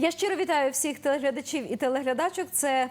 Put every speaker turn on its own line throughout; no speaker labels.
Я щиро вітаю всіх телеглядачів і телеглядачок. Це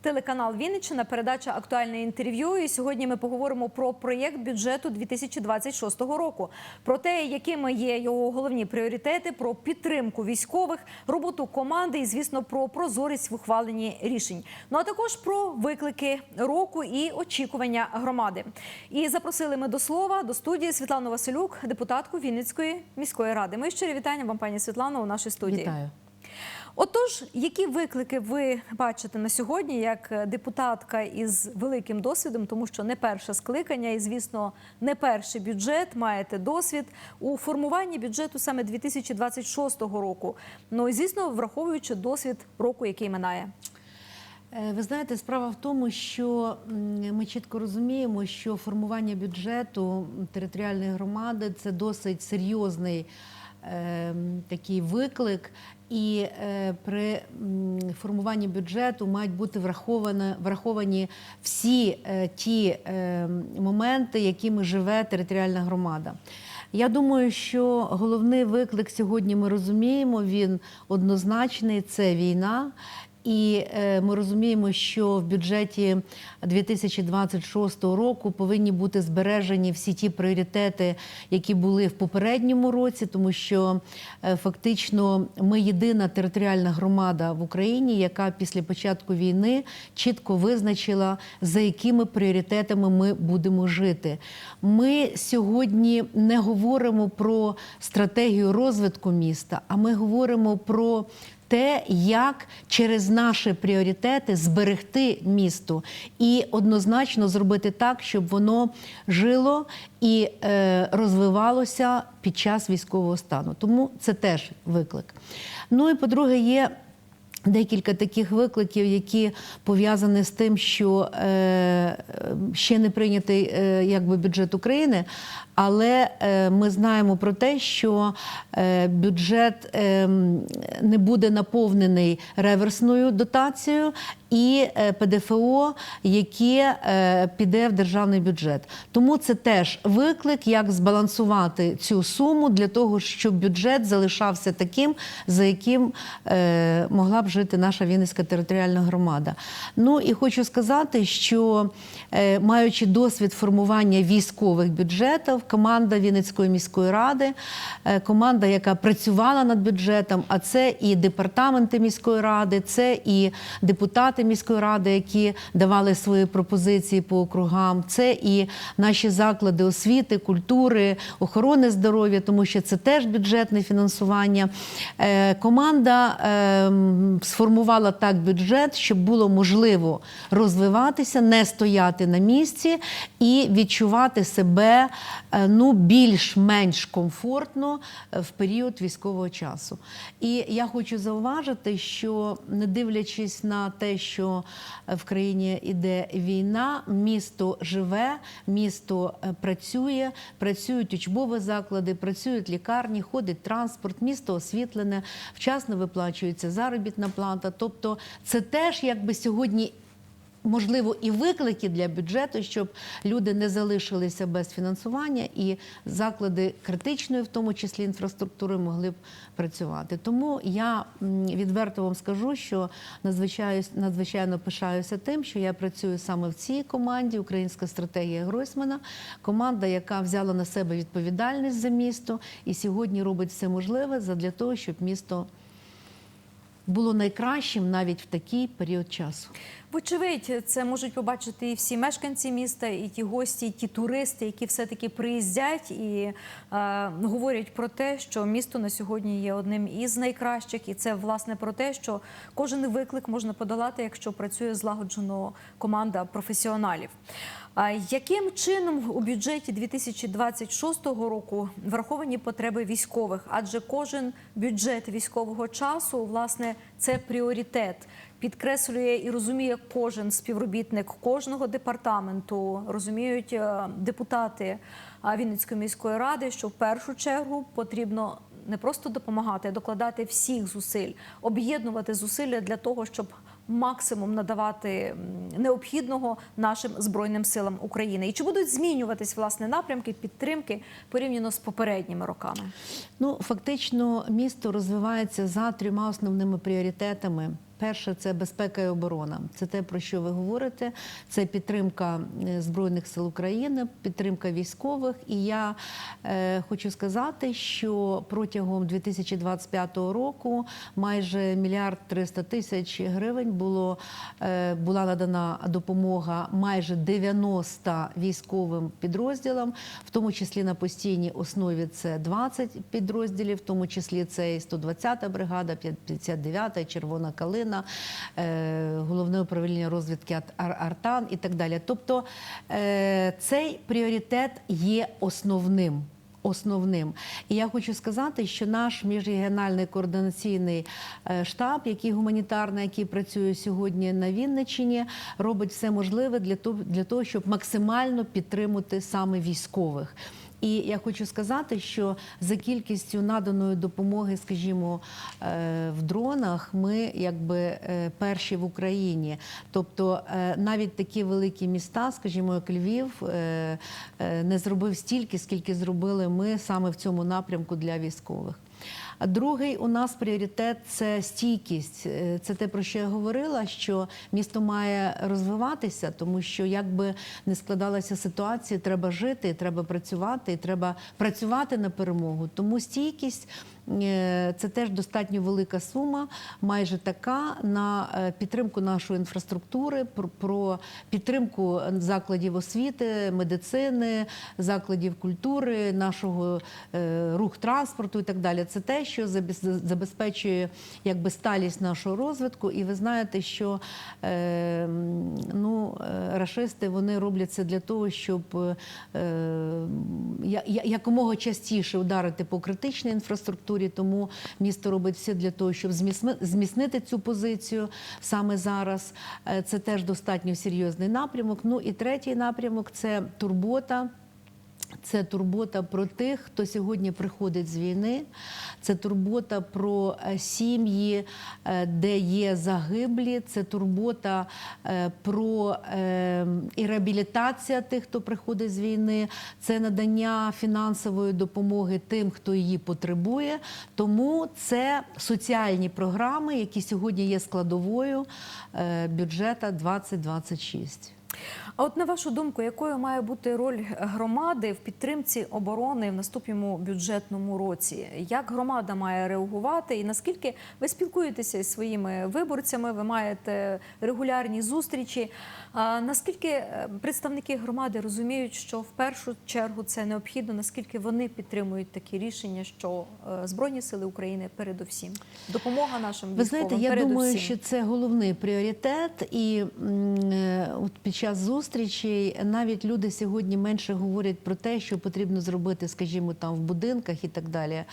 телеканал Вінниччина, передача актуальне інтерв'ю. І сьогодні ми поговоримо про проєкт бюджету 2026 року, про те, якими є його головні пріоритети, про підтримку військових, роботу команди і, звісно, про прозорість в ухваленні рішень. Ну а також про виклики року і очікування громади. І запросили ми до слова до студії Світлану Василюк, депутатку Вінницької міської ради. Ми щирі вітання вам, пані Світлано, у нашій студії.
Вітаю.
Отож, які виклики ви бачите на сьогодні як депутатка із великим досвідом, тому що не перше скликання і, звісно, не перший бюджет, маєте досвід у формуванні бюджету саме 2026 року. Ну і звісно, враховуючи досвід року, який минає.
Е, Ви знаєте, справа в тому, що ми чітко розуміємо, що формування бюджету територіальної громади це досить серйозний е, такий виклик. І е, при формуванні бюджету мають бути враховані, враховані всі е, ті е, моменти, якими живе територіальна громада. Я думаю, що головний виклик сьогодні ми розуміємо, він однозначний це війна. І е, ми розуміємо, що в бюджеті 2026 року повинні бути збережені всі ті пріоритети, які були в попередньому році, тому що е, фактично ми єдина територіальна громада в Україні, яка після початку війни чітко визначила, за якими пріоритетами ми будемо жити. Ми сьогодні не говоримо про стратегію розвитку міста, а ми говоримо про те, як через наші пріоритети зберегти місто і однозначно зробити так, щоб воно жило і е, розвивалося під час військового стану. Тому це теж виклик. Ну і по-друге, є. Декілька таких викликів, які пов'язані з тим, що е, ще не прийнятий е, якби бюджет України, але е, ми знаємо про те, що е, бюджет е, не буде наповнений реверсною дотацією і ПДФО, яке піде в державний бюджет. Тому це теж виклик, як збалансувати цю суму для того, щоб бюджет залишався таким, за яким могла б жити наша Вінницька територіальна громада. Ну і хочу сказати, що маючи досвід формування військових бюджетів, команда Вінницької міської ради, е, команда, яка працювала над бюджетом, а це і департаменти міської ради, це і депутати міської ради, які давали свої пропозиції по округам, це і наші заклади освіти, культури, охорони здоров'я, тому що це теж бюджетне фінансування. Е, Команда е, сформувала так бюджет, щоб було можливо розвиватися, не стояти на місці і відчувати себе ну, більш-менш комфортно е, в період військового часу. І я хочу зауважити, що не дивлячись на те, що е, в країні йде війна, місто живе, місто е, працює, працюють учбові заклади, працюють лікарні, ходить транспорт, місто освітлене, вчасно виплачується заробітна плата. Тобто, це теж якби сьогодні. Можливо, і виклики для бюджету, щоб люди не залишилися без фінансування, і заклади критичної, в тому числі інфраструктури, могли б працювати. Тому я відверто вам скажу, що надзвичайно, надзвичайно пишаюся тим, що я працюю саме в цій команді Українська стратегія Гройсмана, команда, яка взяла на себе відповідальність за місто і сьогодні робить все можливе для того, щоб місто було найкращим навіть в такий період часу.
Вочевидь, це можуть побачити і всі мешканці міста, і ті гості, і ті туристи, які все-таки приїздять і е, говорять про те, що місто на сьогодні є одним із найкращих, і це власне про те, що кожен виклик можна подолати, якщо працює злагоджено команда професіоналів. Яким чином у бюджеті 2026 року враховані потреби військових? Адже кожен бюджет військового часу, власне, це пріоритет. Підкреслює і розуміє кожен співробітник кожного департаменту, розуміють е, депутати Вінницької міської ради, що в першу чергу потрібно не просто допомагати, а докладати всіх зусиль, об'єднувати зусилля для того, щоб максимум надавати необхідного нашим збройним силам України? І чи будуть змінюватись власне напрямки підтримки порівняно з попередніми роками?
Ну, фактично, місто розвивається за трьома основними пріоритетами. Перше це безпека і оборона. Це те, про що ви говорите. Це підтримка е, Збройних сил України, підтримка військових. І я е, хочу сказати, що протягом 2025 року майже мільярд 300 тисяч гривень було, е, була надана допомога майже 90 військовим підрозділам, в тому числі на постійній основі це 20 підрозділів, в тому числі це і 120-та бригада, 59-та, Червона калина, е, головне управління розвідки Артан і так далі. Тобто е, цей пріоритет є основним. Основним, і я хочу сказати, що наш міжрегіональний координаційний е, штаб, який гуманітарний, який працює сьогодні на Вінниччині, робить все можливе для того, для того, щоб максимально підтримати саме військових. І я хочу сказати, що за кількістю наданої допомоги, скажімо, е, в дронах, ми якби е, перші в Україні. Тобто е, навіть такі великі міста, скажімо, як Львів, не зробив стільки, скільки зробили ми саме в цьому напрямку для військових. А другий у нас пріоритет це стійкість. Е, Це те, про що я говорила, що місто має розвиватися, тому що якби не складалася ситуація, треба жити, треба працювати, і треба працювати на перемогу. Тому стійкість. Е, Це теж достатньо велика сума, майже така на е, підтримку нашої інфраструктури, про- підтримку закладів освіти, медицини, закладів культури, нашого е, рух транспорту і так далі. Це те, що забезпечує якби сталість нашого розвитку. І ви знаєте, що ну, рашисти вони роблять це для того, щоб якомога частіше ударити по критичній інфраструктурі. Тому місто робить все для того, щоб зміцнити цю позицію саме зараз. Е, Це теж достатньо серйозний напрямок. Ну і третій напрямок це турбота. Це турбота про тих, хто сьогодні приходить з війни. Це турбота про е, сім'ї, е, де є загиблі. Це турбота е, про і реабілітація тих, хто приходить з війни. Це надання фінансової допомоги тим, хто її потребує. Тому це соціальні програми, які сьогодні є складовою бюджета 2026.
А от на вашу думку, якою має бути роль громади в підтримці оборони в наступному бюджетному році? Як громада має реагувати, і наскільки ви спілкуєтеся із своїми виборцями? Ви маєте регулярні зустрічі? А наскільки е, представники громади розуміють, що в першу чергу це необхідно? Наскільки вони підтримують такі рішення, що е, збройні сили України передусім допомога нашим
Ви знаєте, я
передусім?
думаю, що це головний пріоритет, і е, от під час зустрічей навіть люди сьогодні менше говорять про те, що потрібно зробити, скажімо, там в будинках і так далі,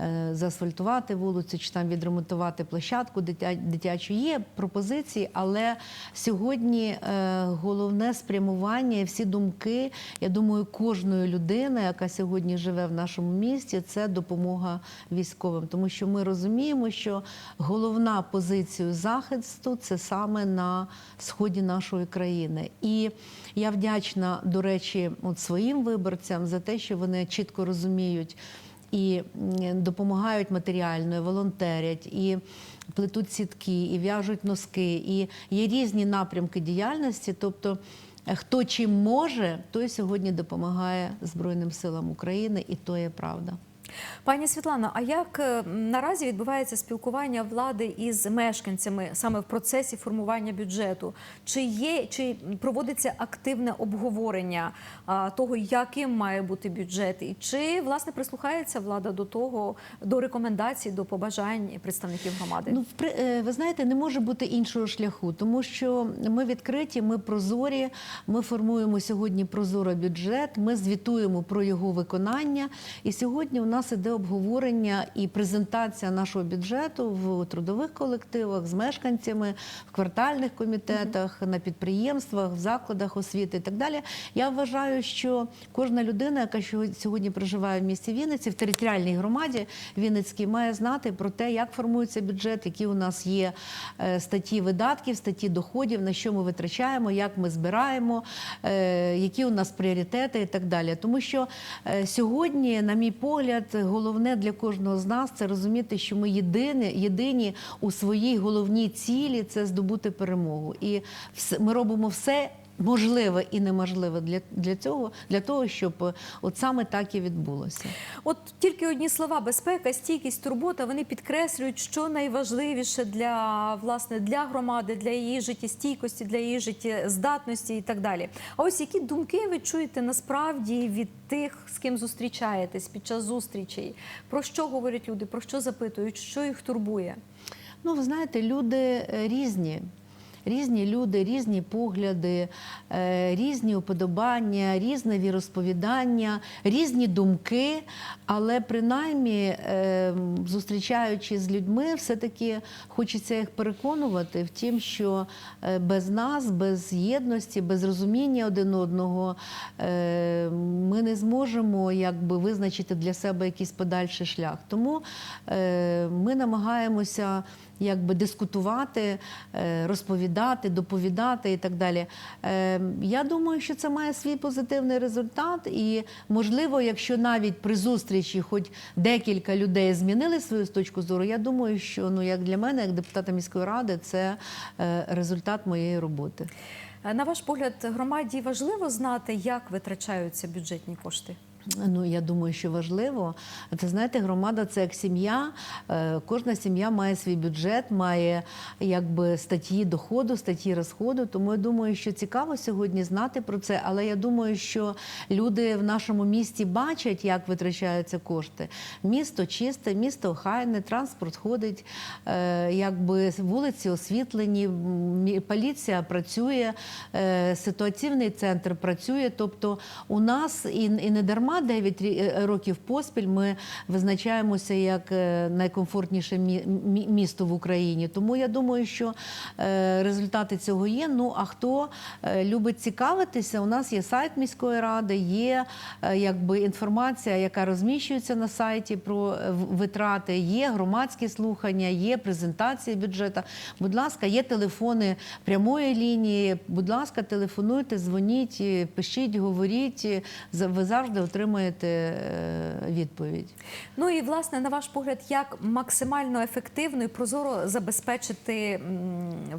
е, заасфальтувати вулицю чи там відремонтувати площадку дитячу. Є пропозиції, але сьогодні е, головне спрямування, всі думки, я думаю, кожної людини, яка сьогодні живе в нашому місті, це допомога військовим, тому що ми розуміємо, що головна позиція захисту це саме на сході нашої країни. І я вдячна, до речі, от своїм виборцям за те, що вони чітко розуміють. І допомагають матеріально, і волонтерять, і плетуть сітки, і в'яжуть носки, і є різні напрямки діяльності. Тобто, е, хто чим може, той сьогодні допомагає Збройним силам України, і то є правда.
Пані Світлано, а як е, наразі відбувається спілкування влади із мешканцями саме в процесі формування бюджету? Чи є чи проводиться активне обговорення того, яким має бути бюджет, і чи власне прислухається влада до того, до рекомендацій, до побажань представників громади?
Ну, е, ви знаєте, не може бути іншого шляху, тому що ми відкриті, ми прозорі. Ми формуємо сьогодні прозоро бюджет. Ми звітуємо про його виконання. І сьогодні у нас нас іде обговорення і презентація нашого бюджету в трудових колективах з мешканцями, в квартальних комітетах, на підприємствах, в закладах освіти і так далі. Я вважаю, що кожна людина, яка сьогодні- проживає в місті Вінниці, в територіальній громаді Вінницькій, має знати про те, як формується бюджет, які у нас є е, статті видатків, статті доходів, на що ми витрачаємо, як ми збираємо, е, які у нас пріоритети і так далі. Тому що е, сьогодні, на мій погляд, головне для кожного з нас це розуміти, що ми єдині, єдині у своїй головній цілі це здобути перемогу. І ми робимо все. Можливе і неможливе для, для цього, для того, щоб е, от саме так і відбулося.
От тільки одні слова безпека, стійкість, турбота вони підкреслюють, що найважливіше для власне для громади, для її життєстійкості, для її життєздатності і так далі. А ось які думки ви чуєте насправді від тих, з ким зустрічаєтесь під час зустрічей? Про що говорять люди? Про що запитують? Що їх турбує?
Ну, ви знаєте, люди е, різні. Різні люди, різні погляди, е, різні уподобання, різне віросповідання, різні думки. Але принаймні, е, зустрічаючись з людьми, все-таки хочеться їх переконувати в тім, що е, без нас, без єдності, без розуміння один одного ми не зможемо якби визначити для себе якийсь подальший шлях. Тому ми намагаємося якби дискутувати, е, розповідати, доповідати і так далі. Е, Я думаю, що це має свій позитивний результат, і можливо, якщо навіть при зустрічі хоч декілька людей змінили свою точку зору, я думаю, що ну як для мене, як депутата міської ради, це е, результат моєї роботи.
На ваш погляд, громаді важливо знати, як витрачаються бюджетні кошти?
Ну, я думаю, що важливо. Це знаєте, громада це як сім'я. Е, Кожна сім'я має свій бюджет, має якби статті доходу, статті розходу. Тому я думаю, що цікаво сьогодні знати про це. Але я думаю, що люди в нашому місті бачать, як витрачаються кошти. Місто чисте, місто охайне, транспорт ходить, е, якби вулиці освітлені, поліція працює, е, ситуаційний центр працює. Тобто у нас і не дарма 9 е, років поспіль ми визначаємося як е, найкомфортніше мі- мі- місто в Україні. Тому я думаю, що е, результати цього є. Ну а хто любить цікавитися, у нас є сайт міської ради, є якби інформація, яка розміщується на сайті про витрати, є громадські слухання, є презентації бюджету. Будь ласка, є телефони прямої лінії. Будь ласка, телефонуйте, дзвоніть, пишіть, говоріть. Ви завжди отримаєте е, відповідь.
Ну і власне, на ваш погляд, як максимально ефективно і прозоро забезпечити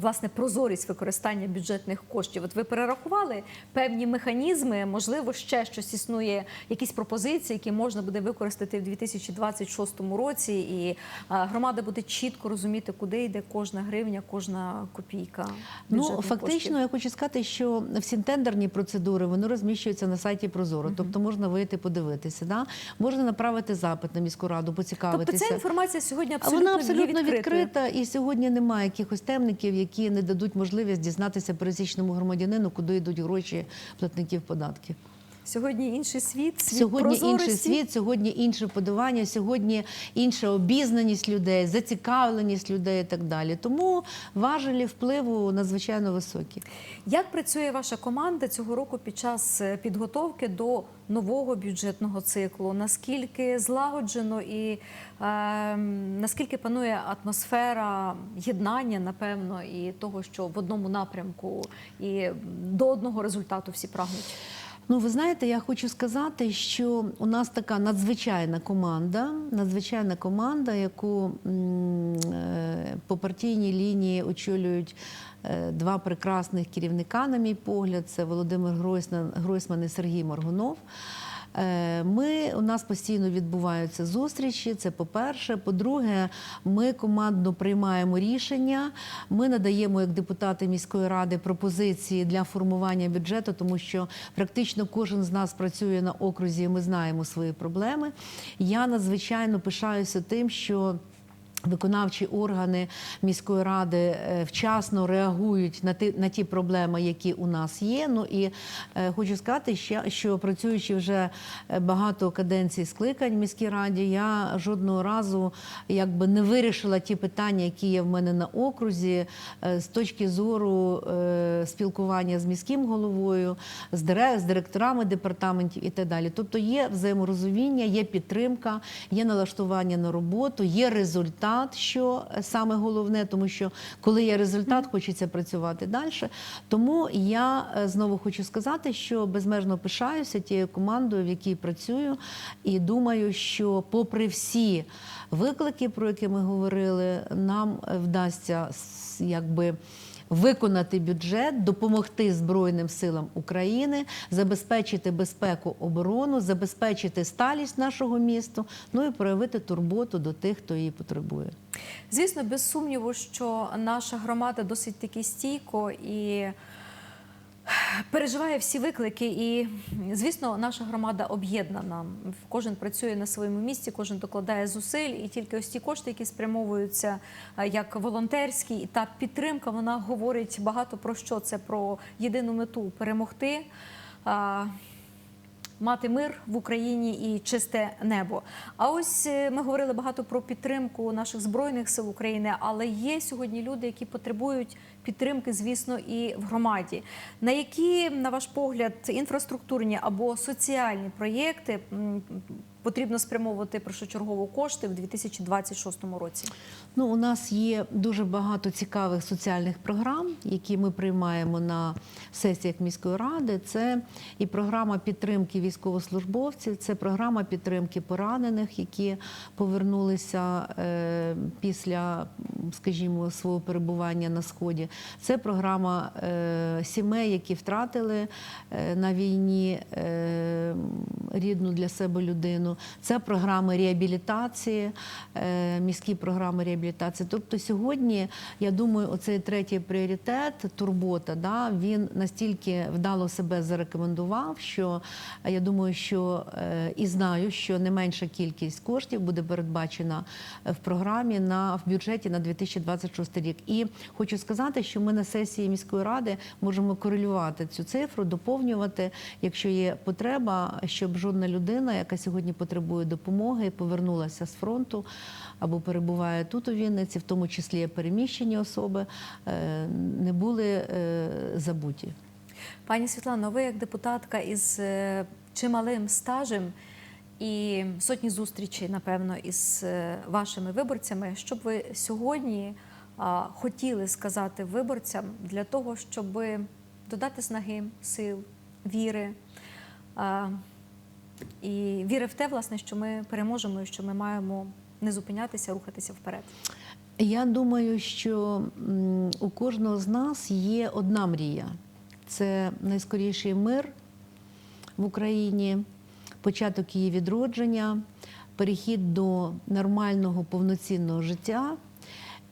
власне прозорість використання бюджетних коштів? От ви перерахували певні механізми, можливо, ще щось існує, якісь пропозиції, які можна буде використати в 2026 році, і громада буде чітко розуміти, куди йде кожна гривня, кожна копійка.
Ну фактично,
коштів.
я хочу сказати, що всі тендерні процедури вони розміщуються на сайті Прозоро, тобто можна вийти подивитися. Да? Можна направити запит на міську раду,
Тобто ця інформація сьогодні абсолютно,
вона абсолютно відкрита, і сьогодні немає якихось темників, які не дадуть можливість дізнатися пересічному громадянину, куди йдуть гроші платників податків.
Сьогодні інший світ, світ
Сьогодні інший світ, сьогодні інше подавання, сьогодні інша обізнаність людей, зацікавленість людей і так далі. Тому важелі впливу надзвичайно високі.
Як працює ваша команда цього року під час е, підготовки до нового бюджетного циклу? Наскільки злагоджено і е, наскільки панує атмосфера єднання, напевно, і того, що в одному напрямку і до одного результату всі прагнуть?
Ну, ви знаєте, я хочу сказати, що у нас така надзвичайна команда, надзвичайна команда, яку е, по партійній лінії очолюють е, два прекрасних керівника, на мій погляд, це Володимир Гройсман, і Сергій Моргунов. Е, Ми у нас постійно відбуваються зустрічі. Це по-перше. По-друге, ми командно приймаємо рішення. Ми надаємо як депутати міської ради пропозиції для формування бюджету, тому що практично кожен з нас працює на окрузі. і Ми знаємо свої проблеми. Я надзвичайно пишаюся тим, що. Виконавчі органи міської ради е, вчасно реагують на ті, на ті проблеми, які у нас є. Ну і е, хочу сказати, ще, що працюючи вже е, багато каденцій скликань в міській раді, я жодного разу якби не вирішила ті питання, які є в мене на окрузі, з точки зору спілкування з міським головою, з, дире- з директорами департаментів і так далі. Тобто є взаєморозуміння, є підтримка, є налаштування на роботу, є результат, що е, саме головне, тому що коли є результат, хочеться працювати далі. Тому я е, знову хочу сказати, що безмежно пишаюся тією командою, в якій працюю, і думаю, що попри всі виклики, про які ми говорили, нам е, вдасться якби. Виконати бюджет, допомогти Збройним силам України, забезпечити безпеку оборону, забезпечити сталість нашого міста, ну і проявити турботу до тих, хто її потребує.
Звісно, без сумніву, що наша громада досить таки стійко і переживає всі виклики. І, звісно, наша громада об'єднана. Кожен працює на своєму місці, кожен докладає зусиль, і тільки ось ті кошти, які спрямовуються е, як волонтерські, і та підтримка, вона говорить багато про що це про єдину мету перемогти. Мати мир в Україні і чисте небо. А ось е, ми говорили багато про підтримку наших збройних сил України, але є сьогодні люди, які потребують підтримки, звісно, і в громаді. На які, на ваш погляд, інфраструктурні або соціальні проєкти потрібно спрямовувати першочергово кошти в 2026 році?
Ну, у нас є дуже багато цікавих соціальних програм, які ми приймаємо на сесіях міської ради. Це і програма підтримки військовослужбовців, це програма підтримки поранених, які повернулися е, після, скажімо, свого перебування на сході. Це програма е, сімей, які втратили е, на війні е, рідну для себе людину. Це програми реабілітації, е, міські програми реабілітації. Тобто сьогодні, я думаю, оцей третій пріоритет турбота, да, він настільки вдало себе зарекомендував, що е, я думаю, що е, і знаю, що не менша кількість коштів буде передбачена в програмі на в бюджеті на 2026 рік. І хочу сказати, що ми на сесії міської ради можемо корелювати цю цифру, доповнювати, якщо є потреба, щоб жодна людина, яка сьогодні потребує допомоги, повернулася з фронту або перебуває тут у Вінниці, в тому числі переміщені особи, е, не були е, забуті.
Пані Світлано, ви як депутатка із е, чималим стажем і сотні зустрічей, напевно, із вашими виборцями. Що б ви сьогодні хотіли сказати виборцям для того, щоб додати снаги, сил, віри і віри в те, власне, що ми переможемо і що ми маємо не зупинятися, рухатися вперед.
Я думаю, що у кожного з нас є одна мрія: це найскоріший мир в Україні, початок її відродження, перехід до нормального повноцінного життя.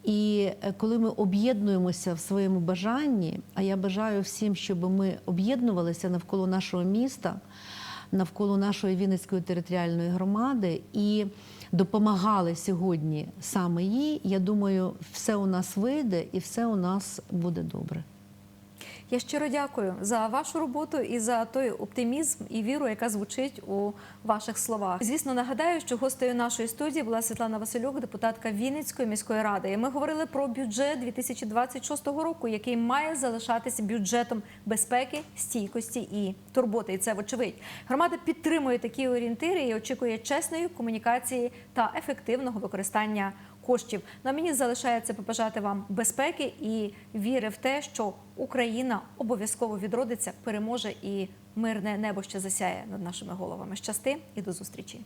І е, коли ми об'єднуємося в своєму бажанні, а я бажаю всім, щоб ми об'єднувалися навколо нашого міста, навколо нашої Вінницької територіальної громади і допомагали сьогодні саме їй, я думаю, все у нас вийде і все у нас буде добре.
Я щиро дякую за вашу роботу і за той оптимізм і віру, яка звучить у ваших словах. Звісно, нагадаю, що гостею нашої студії була Світлана Василюк, депутатка Вінницької міської ради. І ми говорили про бюджет 2026 року, який має залишатися бюджетом безпеки, стійкості і турботи. І це вочевидь. Громада підтримує такі орієнтири і очікує чесної комунікації та ефективного використання коштів. На мені залишається побажати вам безпеки і віри в те, що Україна обов'язково відродиться, переможе і мирне небо ще засяє над нашими головами. Щасти і до зустрічі.